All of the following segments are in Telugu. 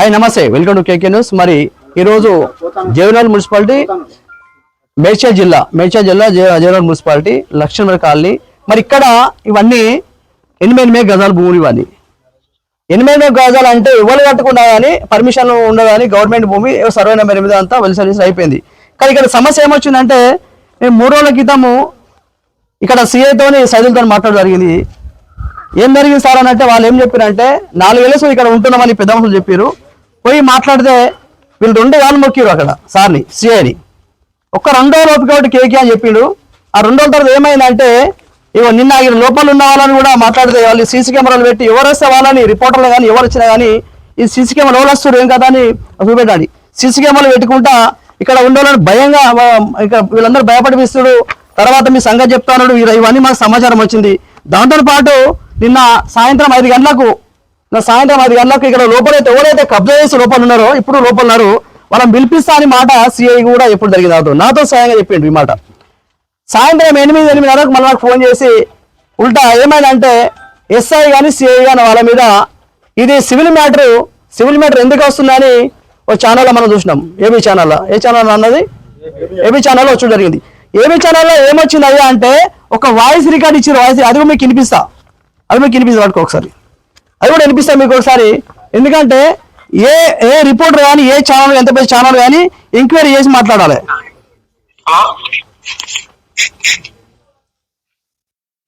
హాయ్ నమస్తే. వెల్కమ్ టు కేకే న్యూస్ మరి ఈరోజు జవహర్లాల్ మున్సిపాలిటీ మేడ్చల్ జిల్లా మేడ్చల్ జిల్లా జే- జవహర్లాల్ మున్సిపాలిటీ లక్ష్మణ కాలనీ. మరి ఇక్కడ ఇవన్నీ ఎనిమిది ఎనిమిది గజాల భూములు ఇవన్నీ ఎనిమిది ఎనిమిది గజాలు అంటే ఎవరు కట్టకుండా కానీ పర్మిషన్ ఉండదు కానీ గవర్నమెంట్ భూమి సర్వే నెంబర్ ఎనిమిది అంతా వెల్ సర్వీస్ అయిపోయింది. కానీ ఇక్కడ సమస్య ఏమొచ్చిందంటే మేము మూడు రోజుల క్రితము ఇక్కడ సిఐతోని సైదులతో మాట్లాడడం జరిగింది. ఏం జరిగింది సార్ అని అంటే వాళ్ళు ఏం చెప్పారంటే నాలుగేళ్ళు ఇక్కడ ఉంటున్నామని పెద్ద మనుషులు చెప్పారు పోయి మాట్లాడితే వీళ్ళు రెండు వేలు మొక్కిరు అక్కడ సార్ని సిఐని ఒక్క రెండో లోపు కాబట్టి కేకే అని చెప్పిండు. ఆ రెండో తర్వాత ఏమైందంటే ఇగో నిన్న ఈ లోపల ఉన్న వాళ్ళని కూడా మాట్లాడితే వాళ్ళు సీసీ కెమెరాలు పెట్టి ఎవరు వస్తే వాళ్ళని రిపోర్టర్లు కానీ ఎవరు వచ్చినా కానీ ఈ సీసీ కెమెరా ఎవరు వస్తారు ఏం కదా అని చూపెట్టాలి సీసీ కెమెరాలు పెట్టుకుంటా ఇక్కడ ఉండేవాళ్ళని భయంగా ఇక్కడ వీళ్ళందరూ భయపడిపిస్తుడు తర్వాత మీ సంగతి చెప్తాను ఇవన్నీ మాకు సమాచారం వచ్చింది. దాంతో పాటు నిన్న సాయంత్రం ఐదు గంటలకు నా సాయంత్రం ఐదు గంటలకు ఇక్కడ లోపలైతే ఎవరైతే కబ్జా చేసి లోపల ఉన్నారో ఇప్పుడు లోపల ఉన్నారు వాళ్ళని పిలిపిస్తా అని మాట సిఐ కూడా ఎప్పుడు జరిగింది నాతో నాతో స్వయంగా చెప్పిండు ఈ మాట. సాయంత్రం ఎనిమిది ఎనిమిదిన్నరకు మళ్ళీ నాకు ఫోన్ చేసి ఉల్టా ఏమైందంటే ఎస్ఐ కానీ సిఐ కానీ వాళ్ళ మీద ఇది సివిల్ మ్యాటర్ సివిల్ మ్యాటర్ ఎందుకు వస్తుందని ఓ ఛానల్లో మనం చూసినాం. ఏబీ ఛానల్లో ఏ ఛానల్ అన్నది? ఏబీ ఛానల్లో వచ్చి జరిగింది. ఏబీ ఛానల్లో ఏమొచ్చింది అయ్యా అంటే ఒక వాయిస్ రికార్డ్ ఇచ్చారు వాయిస్ అది మీకు వినిపిస్తా. అది మీకు వినిపిస్తా పట్టుకో ఒకసారి. అది కూడా వినిపిస్తా మీకు ఒకసారి. ఎందుకంటే ఏ ఏ రిపోర్టర్ కానీ ఏ ఛానల్ ఎంత పెద్ద ఛానల్ కానీ ఎంక్వైరీ చేసి మాట్లాడాలి. హలో?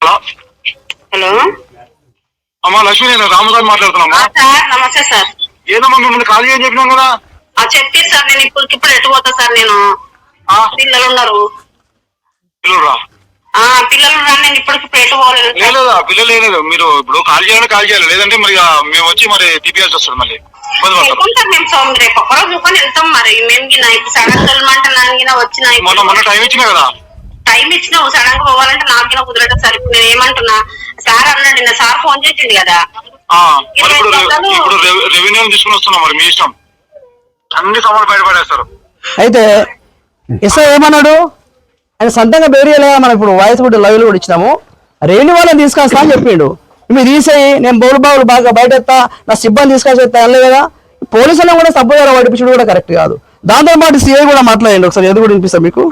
హలో? హలో? అమ్మా లక్ష్మి నేను రామదాస్ సార్ నమస్తే సార్. ఏదమ్మా మిమ్మల్ని ఖాళీ అని చెప్పినాం కదా? ఆ చెప్పారు సార్ నేను ఇప్పుడు ఇప్పుడు ఎటు పోతా సార్ నేను? ఆ, పిల్లలు ఉన్నారు? పిల్లలురా ఆ పిల్లలు నేను ఇప్పటికి పోలేదు. లేదా పిల్లలు లేదు. మీరు ఇప్పుడు కాల్ చేయాలని కాల్ చేయాలి. లేదంటే మరి మేము వచ్చి మరి తీపియాల్సి వస్తుంది మళ్ళీ. ఇబ్బంది మేము సోమ రేపు వెళ్తాం మరి. మేము గిన ఇప్పుడు సడన్ వెళ్ళమంటే వచ్చిన మొన్న మొన్న టైం ఇచ్చినా కదా? టైం ఇచ్చినావు సడన్గా పోవాలంటే నాగిన కుదరదు. సార్ ఇప్పుడు నేను ఏమంటున్నా సార్ అన్నాడు నిన్న సార్ ఫోన్ చేసిండు కదా. ఆ, మరి ఇప్పుడు రె- ఇప్పుడు రెవ- రెవెన్యూ తీసుకుని వస్తున్నాం మరి మీ ఇష్టం. అన్ని సమాలు బయటపడేస్తారు. అయితే ఎస్ఐ ఏమన్నాడు? ఆయన సొంతంగా బేరియలేగా మనం ఇప్పుడు వాయిస్ కూడా లైవ్లో కూడా ఇచ్చినాము. రెవెన్యూ వాళ్ళని తీసుకొస్తా అని చెప్పిండు. మీరు తీసేయి నేను బౌలు బావులు బాగా బయట నా సిబ్బంది తీసుకొచ్చేస్తా ఎత్తా కదా. పోలీసులను కూడా సబ్బుదార పడిపించడం కూడా కరెక్ట్ కాదు. దాంతో పాటు సీఐ కూడా మాట్లాడండి ఒకసారి ఎందుకు కూడా వినిపిస్తాం మీకు?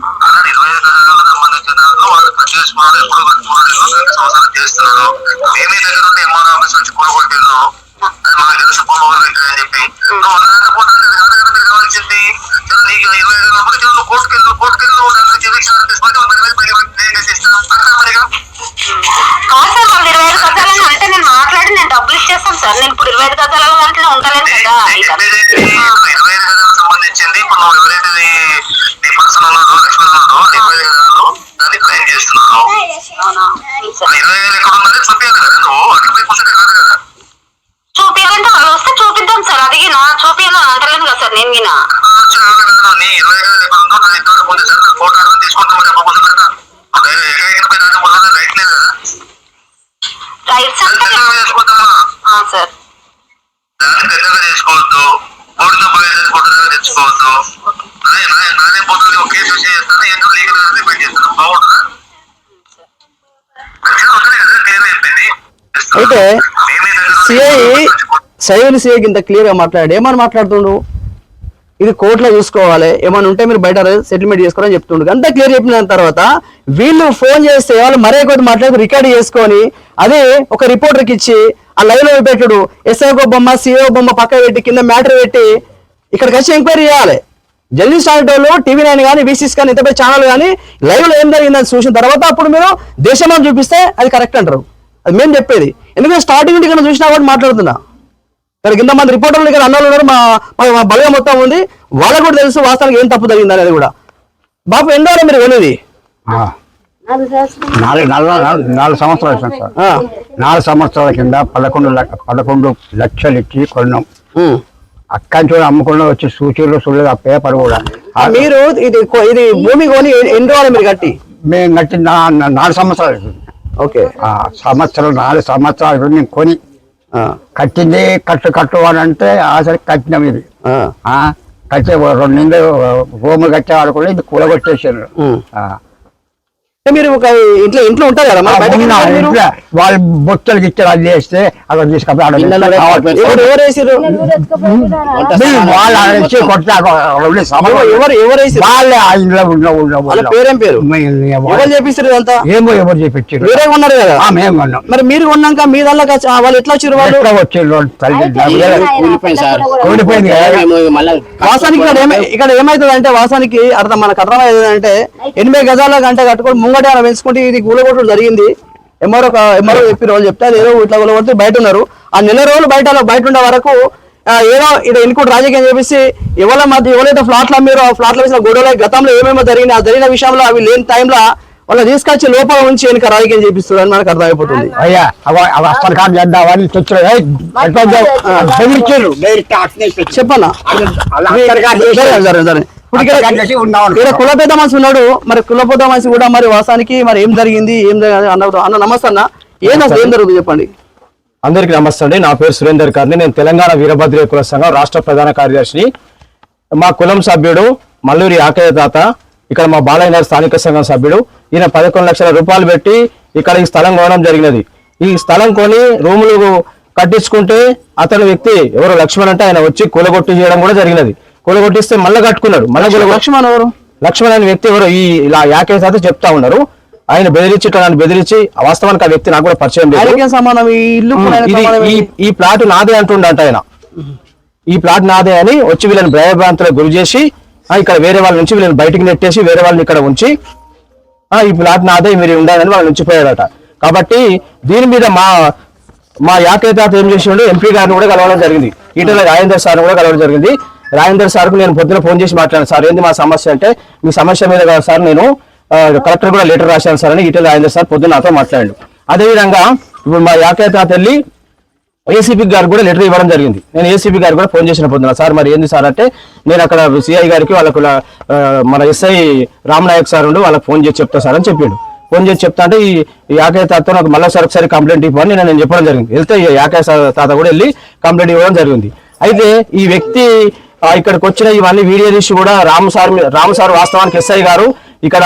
మేమే దగ్గర ఉంటే ఎంఆర్ ఆఫీస్ నుంచి కూడగొట్టిండ్రు అది మాకు తెలుసు పొమ్మవారు అని చెప్పి. సార్ పెద్దగా చేసుకోవద్దు. బోర్డుతో తెచ్చుకోవద్దు. పోతుంది ఒక కేసు చేస్తాను లీగల్ చేస్తాను. బాగుంటుందా? అయిపోయింది అయితే సిఐ. సైవని సిఐ ఇంత క్లియర్గా మాట్లాడాడు ఏమని మాట్లాడుతుండు? ఇది కోర్టులో చూసుకోవాలి. ఏమైనా ఉంటే మీరు బయట సెటిల్మెంట్ చేసుకోవాలని చెప్తుండు. అంతా క్లియర్ చెప్పిన తర్వాత వీళ్ళు ఫోన్ చేస్తే వాళ్ళు మరే కొద్ది మాట్లాడి రికార్డ్ చేసుకొని అదే ఒక రిపోర్టర్కి ఇచ్చి ఆ లైవ్లో పెట్టుడు. ఎస్ఐ బొమ్మ సిఓ బొమ్మ పక్క పెట్టి కింద మ్యాటర్ పెట్టి ఇక్కడికి వచ్చి ఎంక్వైరీ చేయాలి. జర్నలిస్ట్ వాళ్ళు టీవీ నైన్ కానీ బీసీస్ కానీ ఇంత ఛానల్ కానీ లైవ్లో ఏం జరిగిందని చూసిన తర్వాత అప్పుడు మీరు దేశంలో చూపిస్తే అది కరెక్ట్ అంటారు. అది మేము చెప్పేది. ఎందుకంటే స్టార్టింగ్ నుండి ఇక్కడ చూసినా కూడా మాట్లాడుతున్నా. ఇక్కడ కింద మంది రిపోర్టర్లు ఇక్కడ అన్నలు ఉన్నారు మా మా- బలగం మొత్తం ఉంది. వాళ్ళకు కూడా తెలుసు వాస్తవానికి ఏం తప్పు జరిగింది అనేది కూడా. బాబు ఎన్నో మీరు ఆ. నాలుగు నాలుగు సంవత్సరాలు సార్. నాలుగు సంవత్సరాల కింద పదకొండు పదకొండు లక్షలు ఇచ్చి కొన్నాం. అక్కడి నుంచి అమ్ముకుండా వచ్చి సూచీలు చూడలేదు ఆ పేపర్ కూడా. మీరు ఇది ఇది భూమి కొని ఎన్ని- రోజులు మీరు కట్టి? మేము కట్టి నాలుగు సంవత్సరాలు. ఓకే. ఆ సంవత్సరం నాలుగు సంవత్సరాలు నేను కొని. కట్టింది కట్టు కట్టు అని అంటే ఆసరి కట్టినాం ఇది కట్టే రెండు నిండు రూములు కట్టేవాడు కూడా ఇది కూలగొట్టేసారు. అంటే మీరు ఒక ఇంట్లో ఇంట్లో ఉంటారు కదా వాళ్ళు బొచ్చలు గిచ్చలు అది చేస్తే అక్కడ తీసుకపోయి పేరేం పేరు? ఎవరు? చేపిస్తారు ఇదంతా? ఏమో ఎవరు చెప్పించారు మీరే ఉన్నారు కదా? మేము కొన్నాం. మరి మీరు కొన్నాక మీ దానిలో వాళ్ళు ఎట్లా వచ్చారు వాళ్ళు? ఎట్లా వచ్చారు? కూలిపోయింది వాసానికి ఇక్కడ ఏమై ఇక్కడ ఏమైతుంది అంటే వాసానికి అర్థం మనకు అర్థమయ్యేది అంటే ఎనిమిది గజాల గంట కట్టుకొని ముంగట పెంచుకుంటే ఇది కూలగొట్టడం జరిగింది. ఎంఆర్ఓ ఎంఆర్ఓ చెప్పి రోజు చెప్తే ఏదో ఇట్లా కూలగొడితే బయట ఉన్నారు. ఆ నెల రోజులు బయట బయట ఉండే వరకు ఏదో ఇది ఎన్నికోటి రాజకీయం చేపిస్తే ఎవరి మధ్య ఎవరైతే ఫ్లాట్లు అమ్మారో ఆ ఫ్లాట్ల వేసిన గొడవలు గతంలో ఏమేమో జరిగినాయి ఆ జరిగిన విషయంలో అవి లేని టైంలో వాళ్ళు తీసుకొచ్చి లోపల ఉంచి వెనుక రాజకీయం చేపిస్తారు అని మనకు అర్థమైపోతుంది. అయ్యా అవ- ఇప్పుడు ఇక్కడ-. కుల పెద్ద మనిషి ఉన్నాడు మరి కుల పెద్ద మనిషి కూడా మరి వాసానికి మరి ఏం జరిగింది ఏం జరిగింది అన్న అన్న నమస్తే అన్న. ఏం ఏం జరుగుతుంది చెప్పండి? అందరికీ నమస్తే అండి. నా పేరు సురేందర్ కార్ని నేను తెలంగాణ వీరభద్ర కుల సంఘం రాష్ట్ర ప్రధాన కార్యదర్శిని. మా కులం సభ్యుడు మల్లూరి ఆకయ్య తాత ఇక్కడ మా బాలయ్య స్థానిక సంఘం సభ్యుడు. ఈయన పదకొండు లక్షల రూపాయలు పెట్టి ఇక్కడ ఈ స్థలం కొనడం జరిగినది. ఈ స్థలం కొని రూములు కట్టించుకుంటే అతని వ్యక్తి ఎవరు లక్ష్మణ్ అంటే ఆయన వచ్చి కూలగొట్టి చేయడం కూడా జరిగినది. కూలగొట్టిస్తే మళ్ళీ కట్టుకున్నాడు. మళ్ళీ లక్ష్మణ్ ఎవరు? లక్ష్మణ్ అనే వ్యక్తి ఎవరు ఈ ఇలా యాకే తాత చెప్తా ఉన్నారు. ఆయన బెదిరించి నన్ను బెదిరించి వాస్తవానికి ఆ వ్యక్తి నాకు కూడా పరిచయం లేదు. ఈ ప్లాట్ నాదే అంటుండంట ఆయన. ఈ ప్లాట్ నాదే అని వచ్చి వీళ్ళని భయభ్రాంతులకు గురి చేసి ఇక్కడ వేరే వాళ్ళ నుంచి వీళ్ళని బయటికి నెట్టేసి వేరే వాళ్ళని ఇక్కడ ఉంచి ఆ, ఈ ప్లాట్ నాదే మీరు ఉండాలని వాళ్ళు ఉంచిపోయాడట కాబట్టి దీని మీద మా మా యాకే తాత ఏం చేసిండు? ఎంపీ గారిని కూడా కలవడం జరిగింది. ఈటల రాజేందర్ సార్ కూడా కలవడం జరిగింది. రాజేందర్ సార్కు నేను పొద్దున ఫోన్ చేసి మాట్లాడాను. సార్ ఏంది మా సమస్య? అంటే మీ సమస్య మీద కాదు సార్ నేను కలెక్టర్ కూడా లెటర్ రాశాను సార్ అని ఈటల రాజేందర్ సార్ పొద్దున నాతో మాట్లాడాడు. అదేవిధంగా ఇప్పుడు మా యాకేత తాత వెళ్ళి ఏసీపీ గారు కూడా లెటర్ ఇవ్వడం జరిగింది. నేను ఏసీపీ గారు కూడా ఫోన్ చేసిన పొద్దున సార్ మరి ఏంది సార్? అంటే నేను అక్కడ సిఐ గారికి వాళ్ళకు మన ఎస్ఐ రామనాయక్ సార్ ఉండి వాళ్ళకి ఫోన్ చేసి చెప్తా సార్ అని చెప్పిండు. ఫోన్ చేసి చెప్తా అంటే ఈ ఈ యాకయ్య నాకు మళ్ళీ సార్ ఒకసారి కంప్లైంట్ ఇవ్వని నేను చెప్పడం జరిగింది. వెళ్తే ఈ యాకయ్య తాత కూడా వెళ్ళి కంప్లైంట్ ఇవ్వడం జరిగింది. అయితే ఈ వ్యక్తి ఇక్కడికి వచ్చిన ఇవన్నీ వీడియో తీసి కూడా రామ్ సార్ రామ్ సార్ వాస్తవానికి ఎస్ఐ గారు ఇక్కడ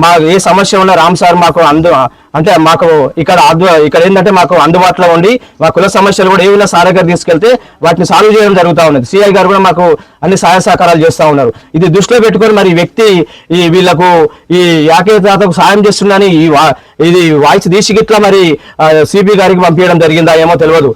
మా ఏ సమస్య ఉన్నా రామ్ సార్ మాకు అందు అంటే మాకు ఇక్కడ ఇక్కడ ఏంటంటే మాకు అందుబాటులో ఉండి మా కుల సమస్యలు కూడా ఏమైనా సార్ దగ్గర తీసుకెళ్తే వాటిని సాల్వ్ చేయడం జరుగుతూ ఉన్నది. సిఐ గారు కూడా మాకు అన్ని సహాయ సహకారాలు చేస్తూ ఉన్నారు. ఇది దృష్టిలో పెట్టుకొని మరి వ్యక్తి ఈ వీళ్ళకు ఈ యాకే సాయం చేస్తుందని ఈ ఇది వాయిస్ తీసి గిట్లా మరి సిబి గారికి పంపించడం జరిగిందా ఏమో తెలియదు.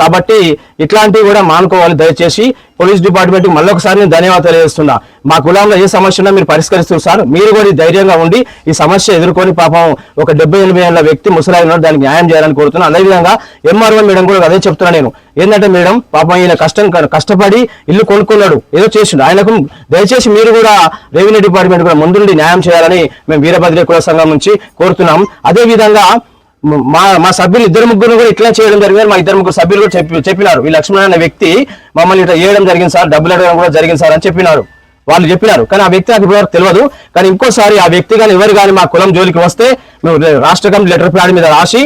కాబట్టి ఇట్లాంటివి కూడా మానుకోవాలి. దయచేసి పోలీస్ డిపార్ట్మెంట్ మళ్ళొకసారి నేను ధన్యవాదాలు తెలియజేస్తున్నా. మా కులంలో ఏ సమస్య ఉన్నా మీరు పరిష్కరిస్తారు సార్. మీరు కూడా ధైర్యంగా ఉండి ఈ సమస్య ఎదుర్కొని పాపం ఒక డెబ్బై ఎనభై ఏళ్ళ వ్యక్తి ముసలాయి దానికి న్యాయం చేయాలని కోరుతున్నాను అదేవిధంగా ఎంఆర్ఓ మేడం కూడా అదే చెప్తున్నా నేను. ఏంటంటే మేడం పాపం ఈయన కష్టం కష్టపడి ఇల్లు కొనుక్కున్నాడు. ఏదో చేసిండు. ఆయనకు దయచేసి మీరు కూడా రెవెన్యూ డిపార్ట్మెంట్ కూడా ముందుండి న్యాయం చేయాలని మేము వీరభద్ర కుల సంఘం నుంచి కోరుతున్నాం. అదేవిధంగా మా మా సభ్యులు ఇద్దరు ముగ్గురు కూడా ఇట్లా చేయడం జరిగింది మా ఇద్దరు ముగ్గురు సభ్యులు కూడా చెప్పి చెప్పినారు. ఈ లక్ష్మణ్ అనే వ్యక్తి మమ్మల్ని ఇట్లా చేయడం జరిగింది సార్ డబ్బులు అడగడం కూడా జరిగింది సార్ అని చెప్పినారు. వాళ్ళు చెప్పినారు. కానీ ఆ వ్యక్తి నాకు ఇప్పటివరకు తెలియదు. కానీ ఇంకోసారి ఆ వ్యక్తి కానీ ఎవరు కానీ మా కులం జోలికి వస్తే మేము రాష్ట్ర కమిటీ లెటర్ ప్యాడ్ మీద రాసి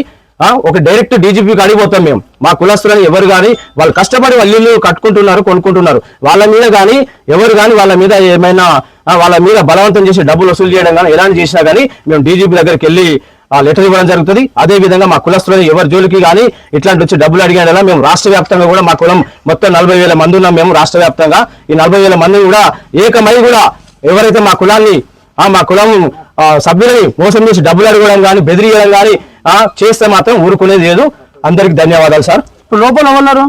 ఒక డైరెక్ట్ డీజీపీకి అడిగిపోతాం మేము. మా కులస్తులని ఎవరు కానీ వాళ్ళు కష్టపడి వాళ్ళ ఇల్లు కట్టుకుంటున్నారు కొనుక్కుంటున్నారు. వాళ్ళ మీద కానీ ఎవరు కానీ వాళ్ళ మీద ఏమైనా వాళ్ళ మీద బలవంతం చేసి డబ్బులు వసూలు చేయడం కానీ ఎలాంటి చేసినా కానీ మేము డీజీపీ దగ్గరికి వెళ్ళి ఆ లెటర్ ఇవ్వడం జరుగుతుంది. అదే విధంగా మా కులస్తులని ఎవరి జోలికి కానీ ఇట్లాంటి వచ్చి డబ్బులు అడిగాడలా మేము రాష్ట్ర వ్యాప్తంగా కూడా మా కులం మొత్తం నలభై వేల మంది ఉన్నాం మేము రాష్ట్ర వ్యాప్తంగా. ఈ నలభై వేల మంది కూడా ఏకమై కూడా ఎవరైతే మా కులాన్ని ఆ మా కులం సభ్యులని మోసం చేసి డబ్బులు అడగడం కానీ బెదిరియడం కానీ ఆ, చేస్తే మాత్రం ఊరుకునేది లేదు. అందరికి ధన్యవాదాలు సార్. ఇప్పుడు లోపల ఉన్నారు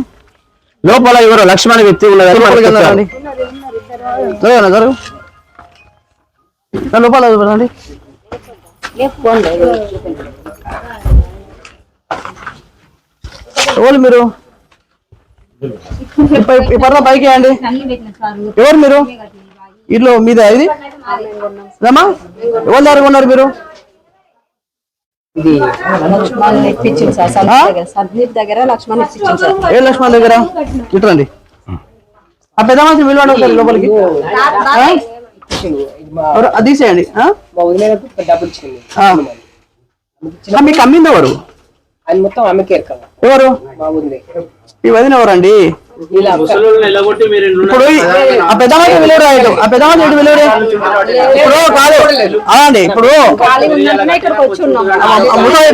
లోపల ఎవరో లక్ష్మణ వ్యక్తి ఉన్నదని మనకు చెప్పారు. జరగనా జరుగు రా, లోపల ఎవరు మీరు? పర్ర పైకి అండి ఎవరు మీరు? ఇల్లు మీద ఇది? రమా ఎవరు దగ్గర ఉన్నారు మీరు? దగ్గర. లక్ష్మణ్ ఏ లక్ష్మణ్ దగ్గర? ఇట్రండి ఆ పెద్ద మనిషి విలువ లోపలికి? అది. ఆ, మీకు అమ్మింది ఎవరు? ఆయన మొత్తం ఆమెకే ఎరకవ ఎవరు? మా వదిలే ఈ వదిన ఎవరండి? ఇప్పుడు ఆ పెద్దమ్మాయి విలువ రాయదు ఆ ఏంటి విలువ ఇప్పుడు కాదు అలా అండి ఇప్పుడు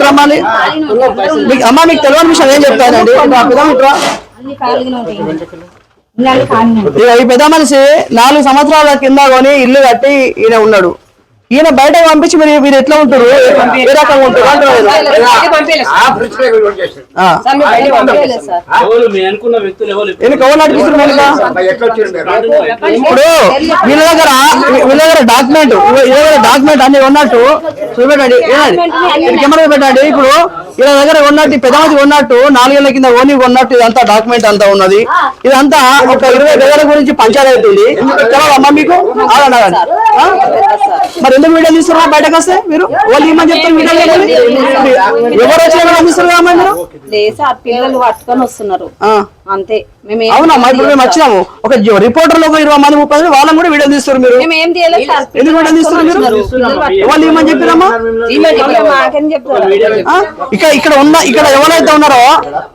రమ్మాలి మీకు అమ్మ మీకు తెలియని విషయం ఏం చెప్తానండి ఆ పెద్దమ్మ ఈ పెద్ద మనిషి నాలుగు సంవత్సరాల కింద కొని ఇల్లు కట్టి ఈయన ఉన్నాడు. ఈయన బయట పంపించి మీరు మీరు ఎట్లా ఉంటారు? ఏ రకంగా ఉంటారు. ఇప్పుడు వీళ్ళ దగ్గర వీళ్ళ దగ్గర డాక్యుమెంట్ వీళ్ళ దగ్గర డాక్యుమెంట్ అన్ని ఉన్నట్టు చూపెట్టండి? కెమెరా పెట్టండి. ఇప్పుడు వీళ్ళ దగ్గర ఉన్నట్టు పెద్దమతి ఉన్నట్టు నాలుగేళ్ళ కింద ఓని ఉన్నట్టు ఇదంతా డాక్యుమెంట్ అంతా ఉన్నది. ఇదంతా ఒక ఇరవై గజల గురించి పంచాయతీ అవుతుంది. తెలవదమ్మా మీకు. ఆ? మరి ఎందుకు వీడియో తీస్తున్నారు బయటకు వస్తే మీరు? వాళ్ళు ఏమని చెప్తారు వీడియో? ఎవరు వచ్చి ఏమైనా అందిస్తారు మీరు? పిల్లలు పట్టుకొని వస్తున్నారు. అంతే. మేము అవునమ్మా ఇప్పుడు మేము వచ్చినాము. ఒక రిపోర్టర్లు ఒక ఇరవై మంది ముప్పై మంది వాళ్ళని కూడా వీడియో తీస్తారు మీరు. మేము ఏం చేయలేదు సార్. ఎందుకు వీడియో మీరు? పట్టుకొని వాళ్ళు ఏమని చెప్పిరమ్మా. మాకేం చెప్తారు? ఇక్కడ ఇక్కడ ఉన్న ఇక్కడ ఎవరైతే ఉన్నారో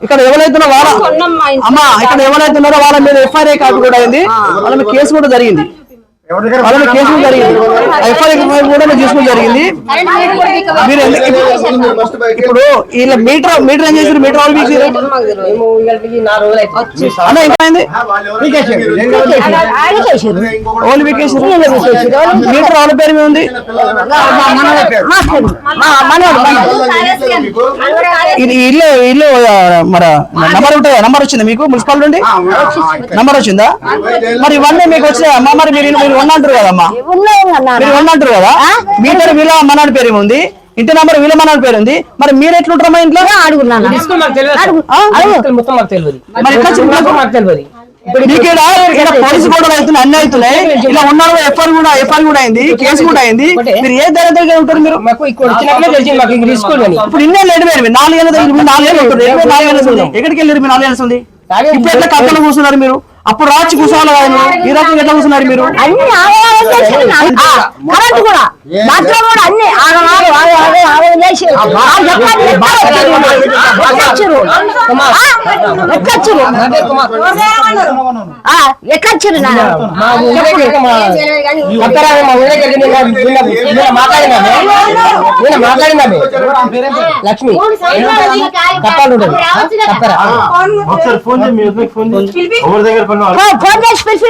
ఇక్కడ ఎవరైతే వాళ్ళ. అమ్మా ఇక్కడ ఎవరైతే ఉన్నారో వాళ్ళ మీద ఎఫ్ఐఆర్ కాపీ కూడా అయింది. వాళ్ళ మీద కేసు కూడా జరిగింది. కేసు కూడా జరిగింది ఎఫ్ఐఆర్ కూడా తీసుకోవడం జరిగింది మీరు ఎందుకు ఇప్పుడు వీళ్ళ మీటర్ మీటర్ ఏం చేశారు మీటర్ వాళ్ళు మీకు అన్న ఓన్లీ వీకేషన్ మీటర్ వాళ్ళ పేరు మీద ఉంది ఇది ఇల్లు ఇల్లు మన నంబర్ ఉంటుంది నంబర్ వచ్చిందా మీకు మున్సిపాలిటీ నుండి నంబర్ వచ్చిందా మరి ఇవన్నీ మీకు వచ్చినాయి అమ్మా మరి మీరు మీరు ఉన్నంటారు కదమ్మా మీరు ఉన్నంటారు కదా? మీటర్ వీళ్ళ మనాడి పేరు ఉంది ఇంటి నంబర్ వీళ్ళ మనాడి పేరు ఉంది. మరి మీరు ఎట్లుంటారు మా ఇంట్లో పోలీసు కూడా అవుతున్నాయి అన్ని అవుతున్నాయి. ఇలా ఉన్నారు ఎఫ్ఐఆర్ కూడా ఎఫ్ఐఆర్ కూడా అయింది కేసు కూడా అయింది. మీరు ఏ ధైర్యంతో ఉంటారు మీరు? ఇప్పుడు ఇన్నే లేడు మీరు నాలుగేళ్ళ నాలుగేళ్ళు ఎక్కడ నాలుగేళ్ళు ఉంది ఎక్కడికి వెళ్ళారు మీరు నాలుగేళ్ళు ఉంది ఇప్పుడు ఎట్లా కక్కలు కూర్చున్నారు మీరు? అప్పుడు రాచి కూర్చోవాలి మీరు ఈ రకంగా ఎట్లా కూర్చున్నారు మీరు? అన్ని కరెంట్ కూడా. దాంట్లో కూడా అన్ని ఆగం చేసి ఎక్కచ్చురు ఎక్కచ్చురు ఎక్కచ్చురు మా ఊరి దగ్గర మా కొత్తరామే మా ఊరి దగ్గర నిన్న నిన్న నిన్న మాట్లాడినామే నిన్న మాట్లాడినామే లక్ష్మి ఒకసారి ఫోన్ ఎవరి దగ్గర చేసి పిలిచి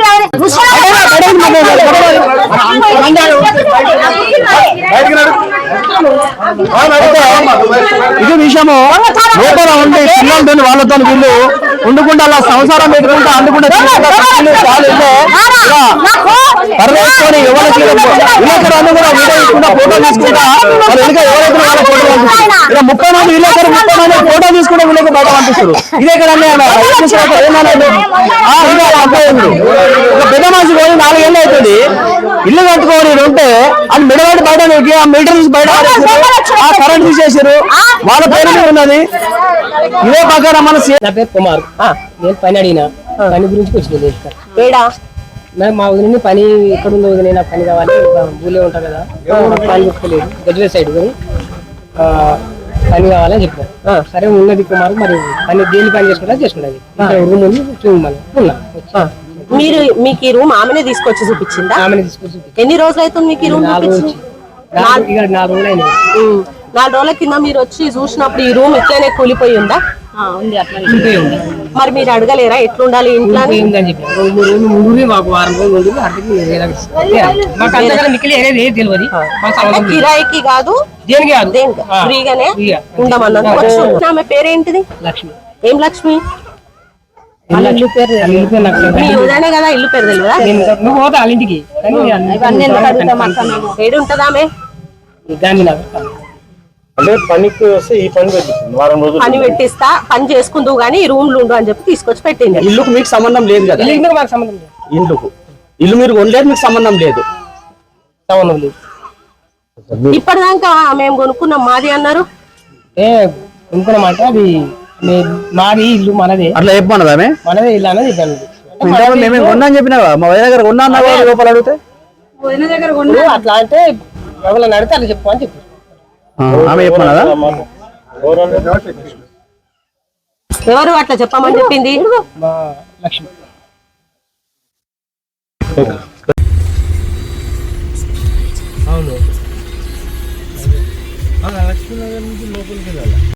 ఇది విషయము. లోపల ఉండి పిల్లలతో వాళ్ళతో వీళ్ళు వండుకుంటా అలా సంసారం పెట్టుకుంటా అందుకుంటా పరవేసుకొని ఎవరికి విలేకరు కూడా వీడియో తీసుకుంటా ఫోటో తీసుకుంటా. వాళ్ళు వెనుక ఎవరైతే వాళ్ళ ఫోటో పంపిస్తారు ఇలా ముప్పై మంది విలేకరు ముప్పై మంది ఫోటో తీసుకుంటే వీళ్ళకి బయట పంపిస్తారు. ఇదే ఒక పెద్ద మనిషి పోయి నాలుగేళ్ళు అవుతుంది. ఇల్లు కట్టుకొని ఈడ ఉంటే అది మిడబడి బయట ఆ మీటర్ నుంచి బయట. ఆ కరెంట్ తీసేసారు వాళ్ళ పేరు మీద ఉన్నది. ఇదే ప్రకారం మన సీ- నా పేరు కుమార్. నేను పని అడిగిన. పని గురించి వచ్చింది ఏడా? నాకు మా వదిలిని పని ఎక్కడ ఉందో వదిలే నాకు పని కావాలి. ఊళ్ళో ఉంటా కదా. పని చెప్పుకోలేదు గజ్వే సైడ్ కానీ ఆ, పని కావాలని చెప్పారు. సరే ఉన్నది కుమార్ మరి పని దేని పని చేసుకుంటా చేసుకున్నది ఇక్కడ రూమ్ ఉంది చూడమని ఉన్నా మీరు మీకు ఈ రూమ్ ఆమెనే తీసుకొచ్చి చూపించిందా? ఆమెను తీసుకొచ్చి చూపి ఎన్ని రోజులు అవుతుంది మీకు ఈ రూమ్ నాలుగు చూపించి? వచ్చి నాలుగు ఇక నాలుగు రోజులు అయినాయి ఉమ్. నాలుగు రోజుల కింద మీరు వచ్చి చూసినప్పుడు ఈ రూమ్ ఇట్లనే కూలిపోయి ఉందా? ఉంది అట్లా ఇంతే ఉంది. మరి మీరు అడగలేరా ఎట్లుండాలి ఇంట్లో అని? ఇంతే ఉందని చెప్పి రెండు మూడు రోజులు ముందు మాకు వారం రోజులు ముందు అర్థం మాకు అంతకన్నా మిక్కిలి ఏది ఏది తెలియదు. మాకు సంబంధం లేదు. కిరాయికి కాదు దేనికి కాదు? దేనికి? ఆ, ఫ్రీగానే ఫ్రీగా. ఉండమన్నది వచ్చి ఉంది. ఆమె పేరేంటిది? లక్ష్మి. ఏం లక్ష్మి? ఇల్లు. పేరు కదా ఇల్లు పేరు తెలియదా? నేను నువ్వు పోతా వాళ్ళ ఇంటికి. కానీ ఇవన్నీ ఎందుకు అడుగుతాం అక్క మేము ఏడు ఉంటదా ఆమె? గాంధీనగర్ అంటే పనికి వస్తే ఈ పని పెట్టింది వారం రోజులు పని పెట్టిస్తా పని చేసుకుందువు గానీ ఈ రూమ్లో ఉండు అని చెప్పి తీసుకొచ్చి పెట్టింది. ఇల్లుకు మీకు సంబంధం లేదు కదా? ఇల్లు మాకు సంబంధం లేదు? ఇల్లుకు. ఇల్లు మీరు కొనలేదు మీకు సంబంధం లేదు. సంబంధం లేదు. ఇప్పటిదాకా మేము కొనుక్కున్నాం మాది అన్నారు. ఏ కొనుక్కున్నమాట అది మాది ఇల్లు మనదే. అట్లా చెప్పమన్నది ఆమె? మనదే ఇల్లు మేమే కొన్నా అని చెప్పినా మా వదిన దగ్గర కొన్నా అన్నా కదా లోపల అడిగితే? వదిన దగ్గర ఇప్పుడు అట్లా అంటే ఎవరైనా అడిగితే అట్లా చెప్పు అని చెప్పి. ఆమె చెప్పమన్నదా? ఎవరు అట్లా చెప్పమని చెప్పింది? మా లక్ష్మి. అవును. లక్ష్మీనగర్ నుంచి లోపలికి వెళ్ళాలి?